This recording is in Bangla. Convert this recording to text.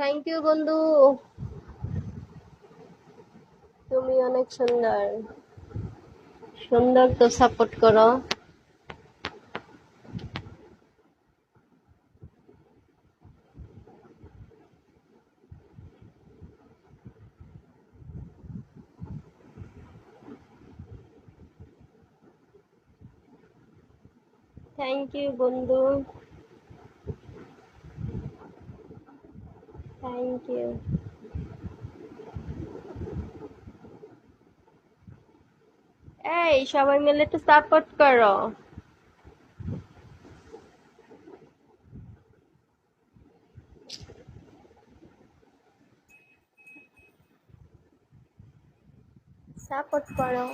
থ্যাংক ইউ বন্ধু তুমি অনেক সুন্দর। সুন্দর তো সাপোর্ট করো। থ্যাংক ইউ বন্ধু থ্যাংক ইউ এই সবাই মিলে একটু সাপোর্ট করো সাপোর্ট করো